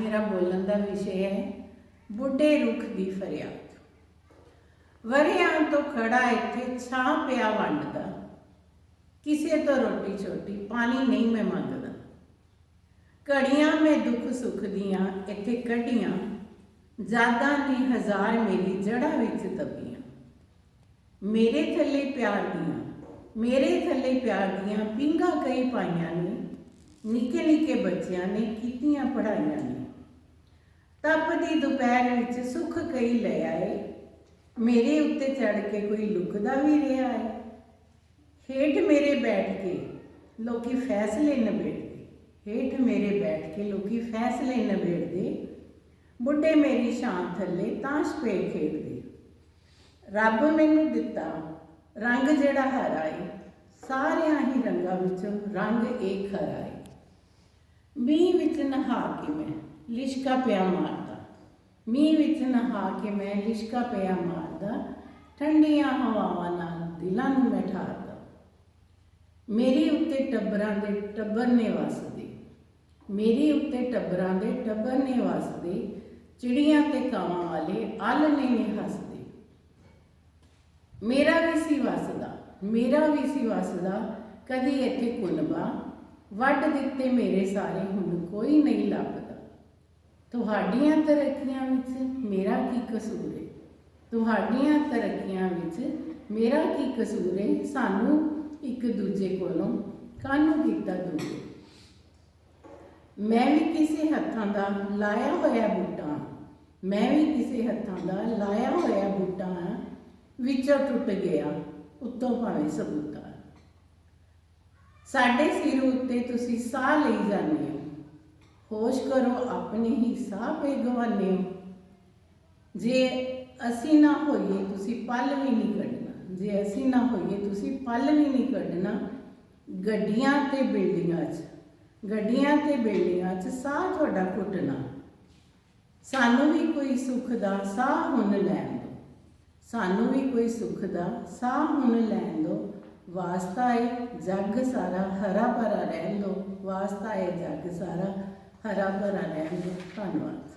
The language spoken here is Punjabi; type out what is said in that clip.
ਮੇਰਾ ਬੋਲਣ ਦਾ ਵਿਸ਼ੇ ਹੈ, ਬੁੱਢੇ ਰੁੱਖ ਦੀ ਫਰਿਆਦ। ਵਰਿਆਂ ਤੋਂ ਖੜਾ ਇੱਥੇ ਛਾਂ ਪਿਆ ਵੰਡਦਾ। ਕਿਸੇ ਤੋਂ ਰੋਟੀ ਛੋਟੀ ਪਾਣੀ ਨਹੀਂ ਮੈਂ ਮੰਗਦਾ। ਘੜੀਆਂ ਮੈਂ ਦੁੱਖ ਸੁੱਖ ਦੀਆਂ ਇੱਥੇ ਕੱਢੀਆਂ ਜਾਦਾਂ ਨੇ ਹਜ਼ਾਰ ਮੇਰੀ ਜੜ੍ਹਾਂ ਵਿੱਚ ਦਬੀਆਂ। ਮੇਰੇ ਥੱਲੇ ਪਿਆਰ ਦੀਆਂ, ਮੇਰੇ ਥੱਲੇ ਪਿਆਰ ਦੀਆਂ ਪਿੰਗਾ ਕਈ ਪਾਈਆਂ ਨੇ, ਨਿੱਕੇ ਨਿੱਕੇ ਬੱਚਿਆਂ ਨੇ ਕੀਤੀਆਂ ਪੜਾਈਆਂ ਨੇ। ਤਪਦੀ ਦੁਪਹਿਰ ਵਿੱਚ ਸੁੱਖ ਕਈ ਲੈ ਆਏ। ਮੇਰੇ ਉੱਤੇ ਚੜ ਕੇ ਕੋਈ ਲੁਕਦਾ ਵੀ ਰਿਹਾ ਹੈ। ਹੇਠ ਮੇਰੇ ਬੈਠ ਕੇ ਲੋਕੀ ਫੈਸਲੇ ਨਿਬੇੜਦੇ। ਹੇਠ ਮੇਰੇ ਬੈਠ ਕੇ ਲੋਕੀ ਫੈਸਲੇ ਨਿਬੇੜਦੇ। ਬੁੱਢੇ ਮੇਰੀ ਸ਼ਾਨ ਥੱਲੇ ਤਾਸ਼ ਪੇ ਖੇਡਦੇ। ਰੱਬ ਮੈਨੂੰ ਦਿੱਤਾ ਰੰਗ ਜਿਹੜਾ ਹਰਾ ਏ ਸਾਰਿਆਂ ਹੀ ਰੰਗਾਂ ਵਿੱਚੋਂ ਰੰਗ ਇੱਕ ਹਰਾ ਏ ਮੀਂਹ ਵਿੱਚ ਨਹਾ ਕੇ ਮੈਂ ਲਿਸ਼ਕਾ ਪਿਆ ਮਾਰਦਾ। ਮੀਂਹ ਵਿੱਚ ਨਹਾ ਕੇ ਮੈਂ ਲਿਸ਼ਕਾ ਪਿਆ ਮਾਰਦਾ, ਠੰਡੀਆਂ ਹਵਾਵਾਂ ਨਾਲ ਦਿਲਾਂ ਨੂੰ ਮੈਂ ਠਾਰਦਾ ਮੇਰੀ ਉੱਤੇ ਟੱਬਰਾਂ ਦੇ ਟੱਬਰ ਨੇ ਵਸਦੇ। ਮੇਰੀ ਉੱਤੇ ਟੱਬਰਾਂ ਦੇ ਟੱਬਰ ਨੇ ਵਸਦੇ, ਚਿੜੀਆਂ ਤੇ ਕਾਵਾਂ ਵਾਲੇ ਆਲਣੇ ਨੇ ਹੱਸਦੇ। ਮੇਰਾ ਵੀ ਸੀ ਵਸਦਾ, ਮੇਰਾ ਵੀ ਸੀ ਵਸਦਾ, ਕਦੀ ਇੱਥੇ ਕੁਨਬਾ ਵੱਢ ਦਿੱਤੇ ਮੇਰੇ ਸਾਰੇ ਹੁਣ ਕੋਈ ਨਹੀਂ ਲੱਭਦਾ। ਤੁਹਾਡੀਆਂ ਤਰੱਕੀਆਂ ਵਿੱਚ ਮੇਰਾ ਕੀ ਕਸੂਰ ਹੈ? ਤੁਹਾਡੀਆਂ ਤਰੱਕੀਆਂ ਵਿੱਚ ਮੇਰਾ ਕੀ ਕਸੂਰ ਹੈ? ਸਾਨੂੰ ਇੱਕ ਦੂਜੇ ਕੋਲੋਂ ਕਾਹਨੂੰ ਕੀਤਾ ਦੂਜੇ। ਮੈਂ ਵੀ ਕਿਸੇ ਹੱਥਾਂ ਦਾ ਲਾਇਆ ਹੋਇਆ ਬੂਟਾ ਹਾਂ। ਮੈਂ ਵੀ ਕਿਸੇ ਹੱਥਾਂ ਦਾ ਲਾਇਆ ਹੋਇਆ ਬੂਟਾ ਹਾਂ। ਵਿੱਚੋਂ ਟੁੱਟ ਗਿਆ, ਉੱਤੋਂ ਭਾਵੇਂ ਸਬੂਤਾ। ਸਾਡੇ ਸਿਰ ਉੱਤੇ ਤੁਸੀਂ ਸਾਹ ਲਈ ਜਾਂਦੇ ਹੋ। ਹੋਸ਼ ਕਰੋ ਆਪਣੇ ਹੀ ਸਾਹ ਪੇ ਗਵਾਨੇ ਜੇ ਅਸੀਂ ਨਾ ਹੋਈਏ, ਤੁਸੀਂ ਪਲ ਵੀ ਨਹੀਂ ਕੱਢਣਾ। ਜੇ ਅਸੀਂ ਨਾ ਹੋਈਏ, ਤੁਸੀਂ ਪਲ ਵੀ ਨਹੀਂ ਕੱਢਣਾ ਗੱਡੀਆਂ ਤੇ ਬਿਲਡਿੰਗਾਂ 'ਚ। ਗੱਡੀਆਂ ਤੇ ਬਿਲਡਿੰਗਾਂ 'ਚ ਸਾਹ ਤੁਹਾਡਾ ਘੁੱਟਣਾ। ਸਾਨੂੰ ਵੀ ਕੋਈ ਸੁੱਖ ਦਾ ਸਾਹ ਹੁਣ ਲੈਣ ਦਿਓ। ਸਾਨੂੰ ਵੀ ਕੋਈ ਸੁੱਖ ਦਾ ਸਾਹ ਹੁਣ ਲੈਣ ਦਿਓ। ਵਾਸਤਾ ਏ ਜੱਗ ਸਾਰਾ, ਹਰਾ ਭਰਾ ਰਹਿਣ ਦਿਓ। ਵਾਸਤਾ ਏ ਜੱਗ ਸਾਰਾ ਹਰਾ ਭਰਾ ਰਹਿਣ ਦਿਓ ਧੰਨਵਾਦ